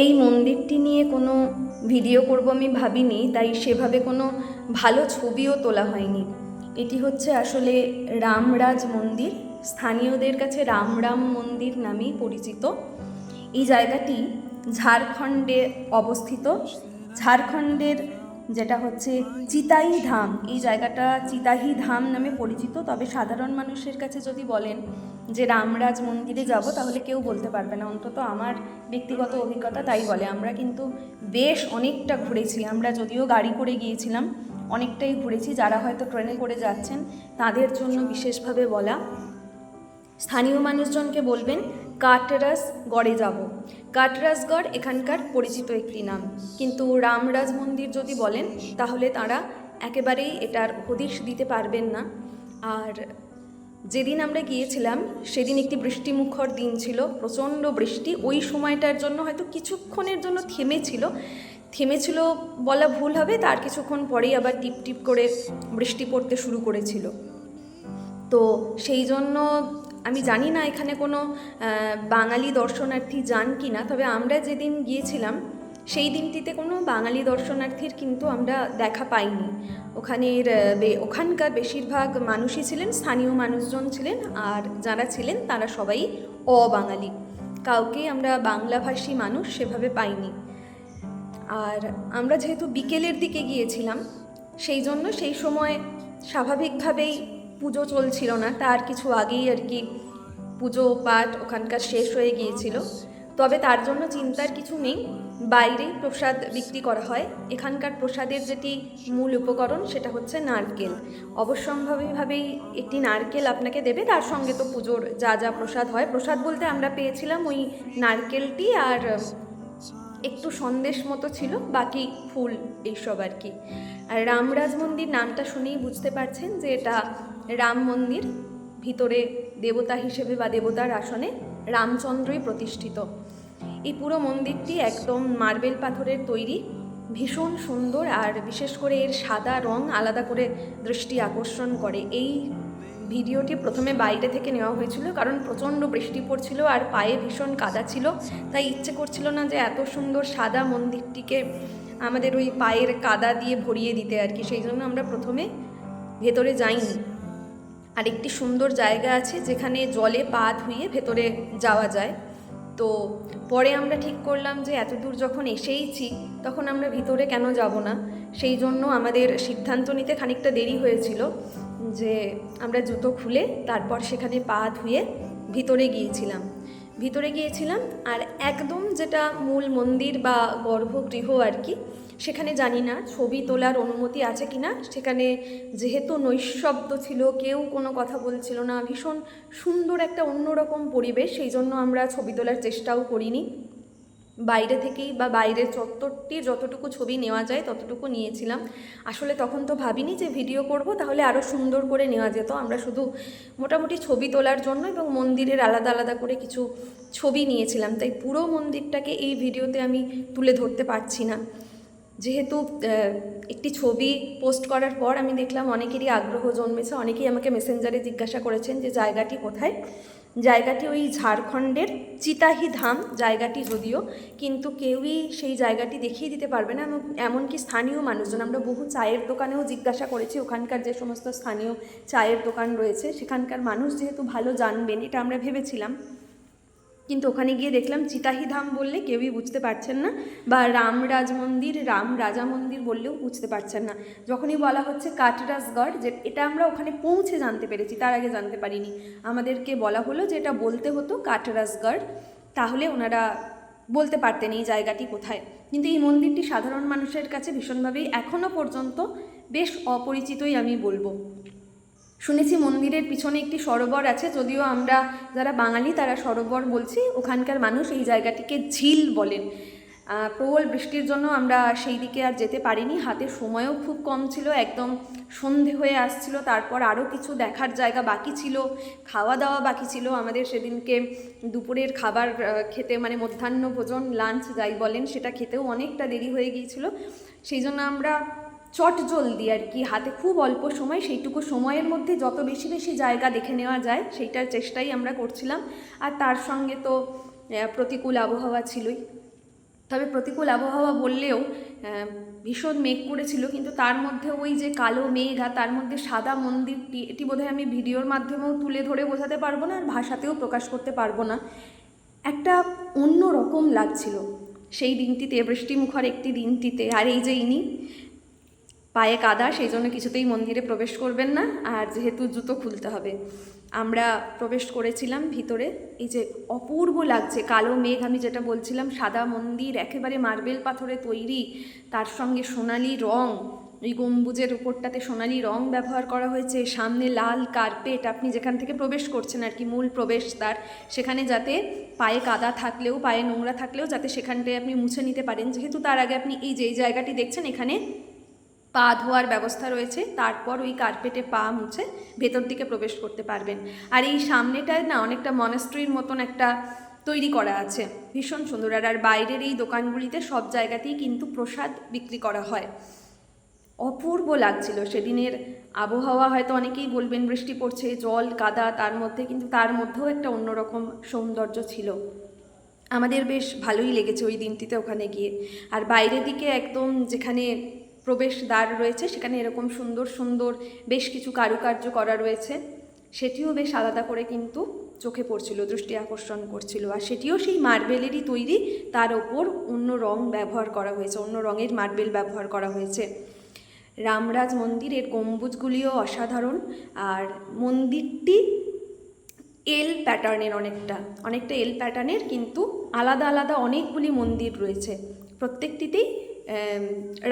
এই মন্দিরটি নিয়ে কোনো ভিডিও করব আমি ভাবিনি, তাই সেভাবে কোনো ভালো ছবিও তোলা হয়নি। এটি হচ্ছে আসলে রামরাজ মন্দির, স্থানীয়দের কাছে রামরাম মন্দির নামেই পরিচিত। এই জায়গাটি ঝাড়খণ্ডে অবস্থিত। ঝাড়খণ্ডের যেটা হচ্ছে চিতাই ধাম। এই জায়গাটা চিতাহি ধাম নামে পরিচিত, তবে সাধারণ মানুষের কাছে যদি বলেন যে রামরাজ মন্দিরে যাব, তাহলে কেউ বলতে পারবে না। অন্তত আমার ব্যক্তিগত অভিজ্ঞতা তাই বলে। আমরা কিন্তু বেশ অনেকটা ঘুরেছি। আমরা যদিও গাড়ি করে গিয়েছিলাম, অনেকটাই ঘুরেছি। যারা হয়তো ট্রেনে করে যাচ্ছেন, তাদের জন্য বিশেষভাবে বলা। স্থানীয় মানুষজনকে বলবেন, কাটরাস গড়ে যাব। কাটরাসগড় এখানকার পরিচিত একটি নাম। কিন্তু রামরাজ মন্দির যদি বলেন, তাহলে তারা একেবারেই এটার হদিশ দিতে পারবেন না। আর যেদিন আমরা গিয়েছিলাম, সেদিন একটি বৃষ্টিমুখর দিন ছিল, প্রচণ্ড বৃষ্টি। ওই সময়টার জন্য হয়তো কিছুক্ষণের জন্য থেমেছিল। থেমেছিল বলা ভুল হবে, তার কিছুক্ষণ পরেই আবার টিপ টিপ করে বৃষ্টি পড়তে শুরু করেছিল। তো সেই জন্য আমি জানি না এখানে কোনো বাঙালি দর্শনার্থী যান কি না তবে আমরা যেদিন গিয়েছিলাম সেই দিনটিতে কোনো বাঙালি দর্শনার্থীর কিন্তু আমরা দেখা পাইনি। ওখানের ওখানকার বেশিরভাগ মানুষই ছিলেন স্থানীয় মানুষজন ছিলেন আর যারা ছিলেন তারা সবাই অবাঙালি। কাউকে আমরা বাংলাভাষী মানুষ সেভাবে পাইনি। আর আমরা যেহেতু বিকেলের দিকে গিয়েছিলাম সেই জন্য সেই সময় স্বাভাবিকভাবেই পুজো চলছিল না, তার কিছু আগেই আর কি পুজো পাঠ ওখানকার শেষ হয়ে গিয়েছিল। তবে তার জন্য চিন্তার কিছু নেই, বাইরেই প্রসাদ বিক্রি করা হয়। এখানকার প্রসাদের যেটি মূল উপকরণ সেটা হচ্ছে নারকেল। অবশ্যম্ভাবীভাবেই একটি নারকেল আপনাকে দেবে, তার সঙ্গে তো পুজোর যা যা প্রসাদ হয়। প্রসাদ বলতে আমরা পেয়েছিলাম ওই নারকেলটি আর একটু সন্দেশ মতো ছিল, বাকি ফুল এইসব আর কি। আর রামরাজ মন্দির নামটা শুনেই বুঝতে পারছেন যে এটা রাম মন্দির, ভিতরে দেবতা হিসেবে বা দেবতার আসনে রামচন্দ্রই প্রতিষ্ঠিত। এই পুরো মন্দিরটি একদম মার্বেল পাথরের তৈরি, ভীষণ সুন্দর আর বিশেষ করে এর সাদা রং আলাদা করে দৃষ্টি আকর্ষণ করে। এই ভিডিওটি প্রথমে বাইরে থেকে নেওয়া হয়েছিল কারণ প্রচণ্ড বৃষ্টি পড়ছিল আর পায়ে ভীষণ কাদা ছিল, তাই ইচ্ছে করছিল না যে এত সুন্দর সাদা মন্দিরটিকে আমাদের ওই পায়ের কাদা দিয়ে ভরিয়ে দিতে আর কি। সেই জন্য আমরা প্রথমে ভেতরে যাইনি। আর একটি সুন্দর জায়গা আছে যেখানে জলে পা ধুয়ে ভেতরে যাওয়া যায়। তো পরে আমরা ঠিক করলাম যে এত দূর যখন এসেইছি, তখন আমরা ভিতরে কেন যাব না? সেই জন্য আমাদের সিদ্ধান্ত নিতে খানিকটা দেরি হয়েছিল যে আমরা জুতো খুলে তারপর সেখানে পা ধুয়ে ভিতরে গিয়েছিলাম। ভিতরে গিয়েছিলাম আর একদম যেটা মূল মন্দির বা গর্ভগৃহ আর কি সেখানে জানি না ছবি তোলার অনুমতি আছে কি না সেখানে যেহেতু নৈশব্দ ছিল, কেউ কোনো কথা বলছিল না, ভীষণ সুন্দর একটা অন্যরকম পরিবেশ, সেই জন্য আমরা ছবি তোলার চেষ্টাও করিনি। বাইরে থেকেই বা বাইরের চত্বরটি যতটুকু ছবি নেওয়া যায় ততটুকু নিয়েছিলাম। আসলে তখন তো ভাবিনি যে ভিডিও করব, তাহলে আরও সুন্দর করে নেওয়া যেত। আমরা শুধু মোটামুটি ছবি তোলার জন্য এবং মন্দিরের আলাদা আলাদা করে কিছু ছবি নিয়েছিলাম, তাই পুরো মন্দিরটাকে এই ভিডিওতে আমি তুলে ধরতে পারছি না। যেহেতু একটি ছবি পোস্ট করার পর আমি দেখলাম অনেকেরই আগ্রহ জন্মেছে। অনেকেই আমাকে মেসেঞ্জারে জিজ্ঞাসা করেছেন যে, জায়গাটি কোথায়? জায়গাটি ওই ঝাড়খণ্ডের চিতাহি ধাম জায়গাটি যদিও, কিন্তু কেউই সেই জায়গাটি দেখিয়ে দিতে পারবে না। এমন- এমনকি স্থানীয় মানুষজন, আমরা বহু চায়ের দোকানেও জিজ্ঞাসা করেছি, ওখানকার যে সমস্ত স্থানীয় চায়ের দোকান রয়েছে, সেখানকার মানুষ যেহেতু ভালো জানবেন, এটা আমরা ভেবেছিলাম। কিন্তু ওখানে গিয়ে দেখলাম চিতাহি ধাম বললে কেউই বুঝতে পারছেন না, বা রামরাজ মন্দির, রাম রাজা মন্দির বললেও বুঝতে পারছেন না। যখনই বলা হচ্ছে কাটরাসগড় যে এটা আমরা ওখানে পৌঁছে জানতে পেরেছি, তার আগে জানতে পারিনি। আমাদেরকে বলা হলো যে এটা বলতে হতো কাটরাসগড় তাহলে ওনারা বলতে পারতেন এই জায়গাটি কোথায়। কিন্তু এই মন্দিরটি সাধারণ মানুষের কাছে ভীষণভাবেই এখনও পর্যন্ত বেশ অপরিচিতই আমি বলব। শুনেছি মন্দিরের পিছনে একটি সরোবর আছে, যদিও আমরা যারা বাঙালি তারা সরোবর বলছি, ওখানকার মানুষ এই জায়গাটিকে ঝিল বলেন। প্রবল বৃষ্টির জন্য আমরা সেই দিকে আর যেতে পারিনি, হাতে সময়ও খুব কম ছিল, একদম সন্ধে হয়ে আসছিল, তারপর আরও কিছু দেখার জায়গা বাকি ছিল, খাওয়া দাওয়া বাকি ছিল, আমাদের সেদিনকে দুপুরের খাবার খেতে মানে মধ্যাহ্ন ভোজন লাঞ্চ যাই বলেন, সেটা খেতেও অনেকটা দেরি হয়ে গিয়েছিল। সেই জন্য আমরা চট জলদি আর কি, হাতে খুব অল্প সময়, সেইটুকু সময়ের মধ্যে যত বেশি বেশি জায়গা দেখে নেওয়া যায়, সেইটার চেষ্টাই আমরা করছিলাম। আর তার সঙ্গে তো প্রতিকূল আবহাওয়া ছিলই। তবে প্রতিকূল আবহাওয়া বললেও ভীষণ মেঘ করেছিল, কিন্তু তার মধ্যে ওই যে কালো মেঘ আর তার মধ্যে সাদা মন্দিরটি এটি বোধহয় আমি ভিডিওর মাধ্যমেও তুলে ধরে বোঝাতে পারব না, আর ভাষাতেও প্রকাশ করতে পারব না। একটা অন্য রকম লাগছিল, সেই দিনটিতে, বৃষ্টিমুখর একটি দিনটিতে, আর এই যে ইনি পায়ে কাদা, সেই জন্য কিছুতেই মন্দিরে প্রবেশ করবেন না। আর যেহেতু জুতো খুলতে হবে, আমরা প্রবেশ করেছিলাম ভিতরে। এই যে অপূর্ব লাগছে, কালো মেঘ, আমি যেটা বলছিলাম, সাদা মন্দির, একেবারে মার্বেল পাথরে তৈরি, তার সঙ্গে সোনালি রং ওই গম্বুজের উপরটাতে সোনালি রং ব্যবহার করা হয়েছে, সামনে লাল কার্পেট, আপনি যেখান থেকে প্রবেশ করছেন আর কি, মূল প্রবেশদ্বার, সেখানে যাতে পায়ে কাদা থাকলেও, পায়ে নোংরা থাকলেও, যাতে সেখানটায় আপনি মুছে নিতে পারেন। যেহেতু তার আগে আপনি এই যে জায়গাটি দেখছেন, এখানে পা ধোয়ার ব্যবস্থা রয়েছে, তারপর ওই কার্পেটে পা মুছে ভেতর দিকে প্রবেশ করতে পারবেন। আর এই সামনেটায় না অনেকটা মনাস্ট্রির মতন একটা তৈরি করা আছে। ভীষণ সুন্দর। আর আর বাইরের এই দোকানগুলিতে সব জায়গাতেই কিন্তু প্রসাদ বিক্রি করা হয়। অপূর্ব লাগছিল। সেদিনের আবহাওয়া হয়তো অনেকেই বলবেন বৃষ্টি পড়ছে, জল কাদা তার মধ্যে কিন্তু তার মধ্যেও একটা অন্যরকম সৌন্দর্য ছিল। আমাদের বেশ ভালোই লেগেছে ওই দিনটিতে ওখানে গিয়ে। আর বাইরের দিকে একদম যেখানে প্রবেশ দ্বার রয়েছে, সেখানে এরকম সুন্দর সুন্দর বেশ কিছু কারুকার্য করা রয়েছে। সেটিও বেশ আলাদা করে কিন্তু চোখে পড়ছিল, দৃষ্টি আকর্ষণ করছিল। আর সেটিও সেই মার্বেলেরই তৈরি, তার ওপর অন্য রং ব্যবহার করা হয়েছে, অন্য রঙের মার্বেল ব্যবহার করা হয়েছে। রামরাজ মন্দিরের গম্বুজগুলিও অসাধারণ, আর মন্দিরটি এল প্যাটার্নের অনেকটা অনেকটা এল প্যাটার্নের কিন্তু আলাদা আলাদা অনেকগুলি মন্দির রয়েছে। প্রত্যেকটিতেই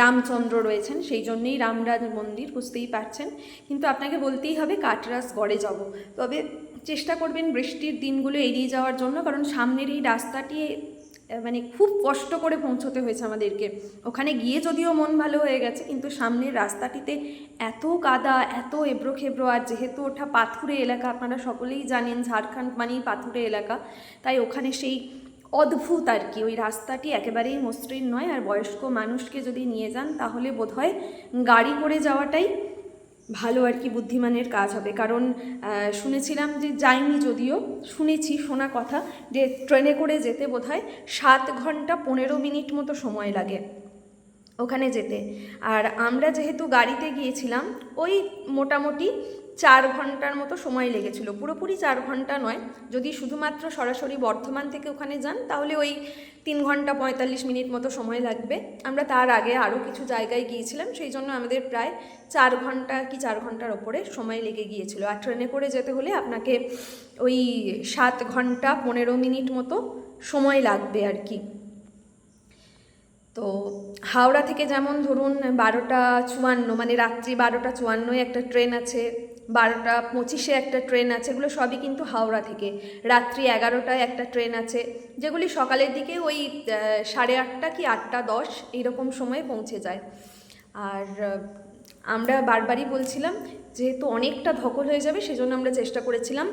রামচন্দ্র রয়েছেন, সেই জন্যেই রামরাজ মন্দির বুঝতেই পারছেন। কিন্তু আপনাকে বলতেই হবে কাটরাস গড়ে যাব। তবে চেষ্টা করবেন বৃষ্টির দিনগুলো এড়িয়ে যাওয়ার জন্য, কারণ সামনের এই রাস্তাটি মানে খুব কষ্ট করে পৌঁছতে হয়েছে আমাদেরকে। ওখানে গিয়ে যদিও মন ভালো হয়ে গেছে, কিন্তু সামনের রাস্তাটিতে এত কাদা, এত এবড়ো খেবড়ো আর যেহেতু ওটা পাথুরে এলাকা, আপনারা সকলেই জানেন ঝাড়খণ্ড মানেই পাথুরে এলাকা, তাই ওখানে সেই অদ্ভুত আর কি। ওই রাস্তাটি একেবারেই মসৃণ নয়। আর বয়স্ক মানুষকে যদি নিয়ে যান, তাহলে বোধহয় গাড়ি করে যাওয়াটাই ভালো আর কি বুদ্ধিমানের কাজ হবে। কারণ শুনেছিলাম যে যাইনি যদিও, শুনেছি, শোনা কথা যে ট্রেনে করে যেতে বোধহয় সাত ঘণ্টা পনেরো মিনিট মতো সময় লাগে ওখানে যেতে। আর আমরা যেহেতু গাড়িতে গিয়েছিলাম, ওই মোটামুটি চার ঘণ্টার মতো সময় লেগেছিল। পুরোপুরি চার ঘণ্টা নয়। যদি শুধুমাত্র সরাসরি বর্ধমান থেকে ওখানে যান, তাহলে ওই তিন ঘণ্টা পঁয়তাল্লিশ মিনিট মতো সময় লাগবে। আমরা তার আগে আরও কিছু জায়গায় গিয়েছিলাম, সেই জন্য আমাদের প্রায় চার ঘণ্টা কি চার ঘণ্টার ওপরে সময় লেগে গিয়েছিল। আর ট্রেনে করে যেতে হলে আপনাকে ওই সাত ঘণ্টা পনেরো মিনিট মতো সময় লাগবে আর কি। তো হাওড়া থেকে যেমন ধরুন বারোটা চুয়ান্ন মানে রাত্রি বারোটা চুয়ান্নয় একটা ট্রেন আছে বারোটা পঁচিশে একটা ট্রেন আছে, এগুলো সবই কিন্তু হাওড়া থেকে। রাত্রি এগারোটায় একটা ট্রেন আছে, যেগুলি সকালের দিকে ওই সাড়ে আটটা কি আটটা দশ এইরকম সময়ে পৌঁছে যায়। আর আমরা বারবারই বলছিলাম যেহেতু অনেকটা ধকল হয়ে যাবে, সেজন্য আমরা চেষ্টা করেছিলাম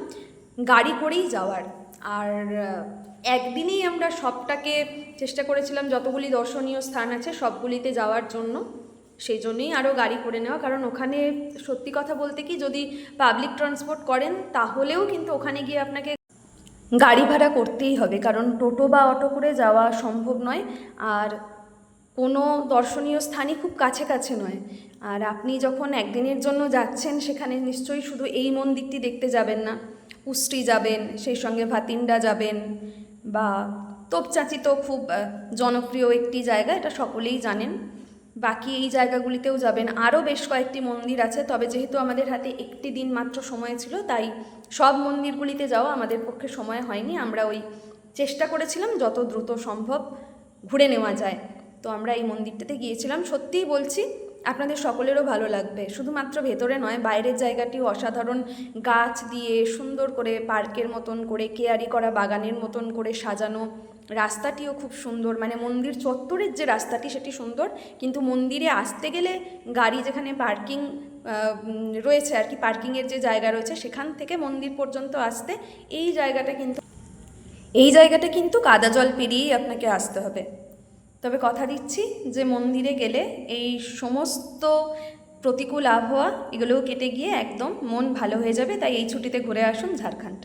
গাড়ি করেই যাওয়ার। আর একদিনেই আমরা সবটাকে চেষ্টা করেছিলাম, যতগুলি দর্শনীয় স্থান আছে সবগুলিতে যাওয়ার জন্য। সেই জন্যই আরও গাড়ি করে নেওয়া। কারণ ওখানে সত্যি কথা বলতে কি, যদি পাবলিক ট্রান্সপোর্ট করেন, তাহলেও কিন্তু ওখানে গিয়ে আপনাকে গাড়ি ভাড়া করতেই হবে। কারণ টোটো বা অটো করে যাওয়া সম্ভব নয়। আর কোনো দর্শনীয় স্থানই খুব কাছে কাছে নয়। আর আপনি যখন একদিনের জন্য যাচ্ছেন, সেখানে নিশ্চয়ই শুধু এই মন্দিরটি দেখতে যাবেন না। উষ্ট্রি যাবেন, সেই সঙ্গে ভাতিন্ডা যাবেন, বা তোপচাঁচি তো খুব জনপ্রিয় একটি জায়গা, এটা সকলেই জানেন। বাকি এই জায়গাগুলিতেও যাবেন। আরও বেশ কয়েকটি মন্দির আছে, তবে যেহেতু আমাদের হাতে একটি দিন মাত্র সময় ছিল, তাই সব মন্দিরগুলিতে যাওয়া আমাদের পক্ষে সময় হয়নি। আমরা ওই চেষ্টা করেছিলাম যত দ্রুত সম্ভব ঘুরে নেওয়া যায়। তো আমরা এই মন্দিরটাতে গিয়েছিলাম। সত্যিই বলছি, আপনাদের সকলেরও ভালো লাগবে। শুধুমাত্র ভেতরে নয়, বাইরের জায়গাটিও অসাধারণ গাছ দিয়ে সুন্দর করে পার্কের মতন করে, কেয়ারি করা বাগানের মতন করে সাজানো রাস্তাটিও খুব সুন্দর মানে মন্দির চত্বরের যে রাস্তাটি সেটি সুন্দর, কিন্তু মন্দিরে আসতে গেলে গাড়ি যেখানে পার্কিং রয়েছে আর কি, পার্কিংয়ের যে জায়গা রয়েছে সেখান থেকে মন্দির পর্যন্ত আসতে এই জায়গাটা কিন্তু, এই জায়গাটা কিন্তু কাদা জল পেরিয়েই আপনাকে আসতে হবে। তবে কথা দিচ্ছি যে মন্দিরে গেলে এই সমস্ত প্রতিকূল আবহাওয়া এগুলোও কেটে গিয়ে একদম মন ভালো হয়ে যাবে, তাই এই ছুটিতে ঘুরে আসুন ঝাড়খণ্ড।